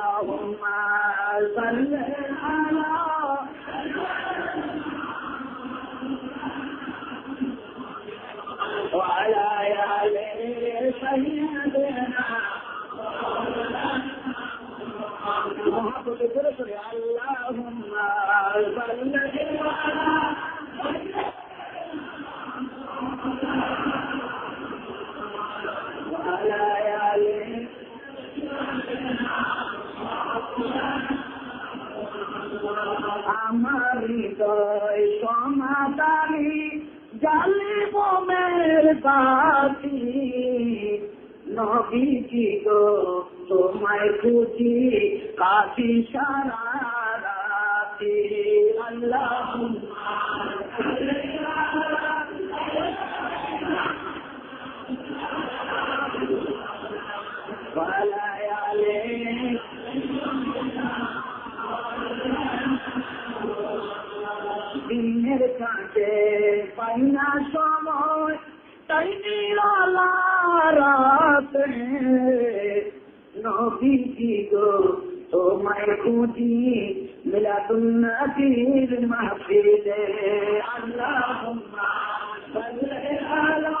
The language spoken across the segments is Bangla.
اللهم صل على বোমের বাতি নবীজি গো তোমায় খুঁজি কাশি সারা রাতি। আল্লাহ দিনের কাছে পাই না সময়, তাই নিরালা রাত নবীজি গো, তোমায় খুঁজি মিলাদুন নবীর মাহফিলে। আল্লাহুম্মা সাল্লি আলা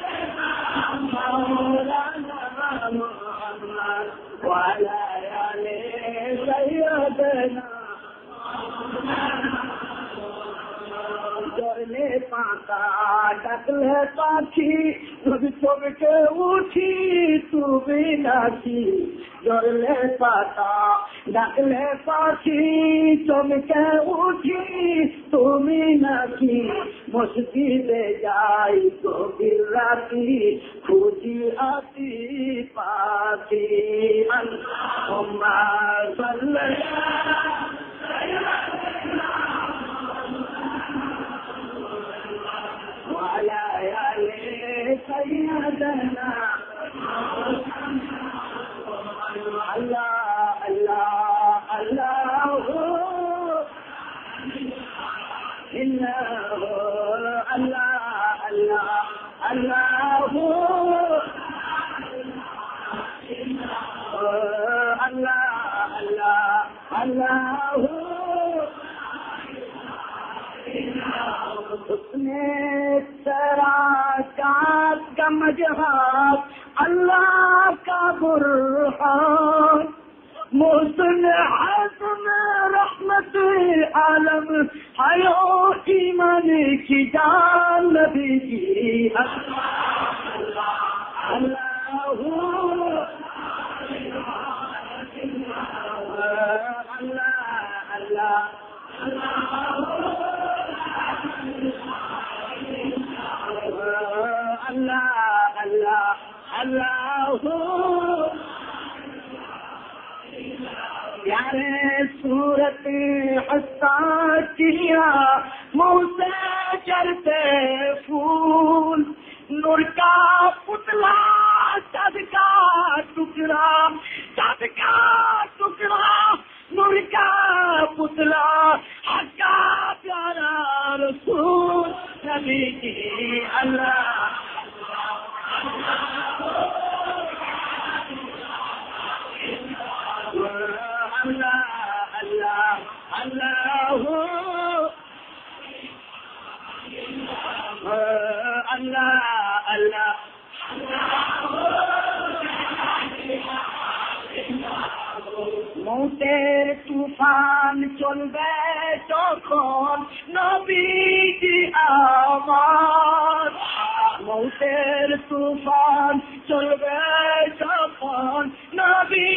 ডাকলে পাখি, যদি চোখে উঠি, তুমি নাকি জলে পাতা। ডাকলে পাখি, চমকে উঠি, তুমি নাকি মসজিদে যাই, গভীর রাতি খুঁজি আতি পাখি। আল্লাহ کا مجہار اللہ کا برحان محسن حسن رحمت عالم حیو ایمان کی جان نبی کی اللہ اللہ اللہ اللہ! پیارے صورت ہستا کیا منہ سے چڑھتے پھول، نور کا پتلا چد کا ٹکڑا چد کا ٹکڑا، نور کا پتلا، حق کا پیارا رسول، نبی کی اللہ আল্লাহ। মৌতের তুফান চলবে তখন নবী আমার। মৌতের তুফান চলবে তখন নবী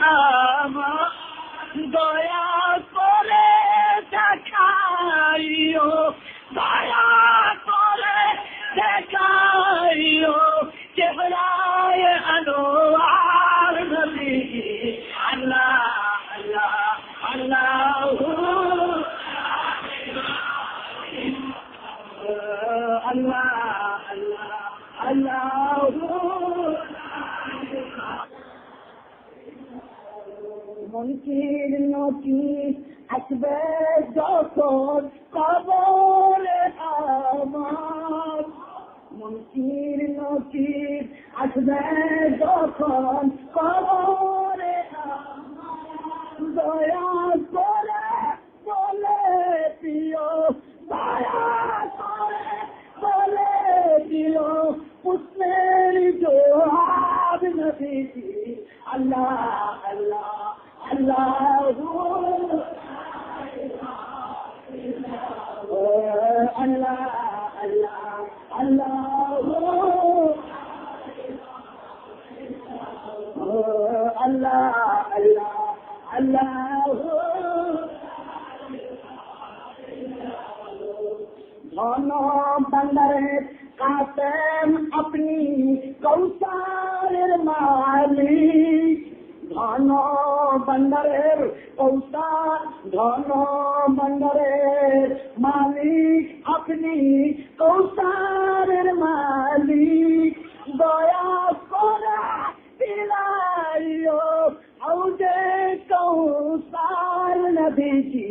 আমার। দয়া ممكن نطيب أكبر دكتور قبول الأمر ممكن نطيب أكبر دكتور قبول الأمر ضياء اللہ اللہ اللہ اللہ اللہ पंदरे আছেন আপনি কৌশালের মালিক। ধন বন্দরের কৌশাল, ধন বন্দরের মালিক। আপনি কৌশালের মালিক। দয়া করা পিলাইও আউজে কৌশাল নদী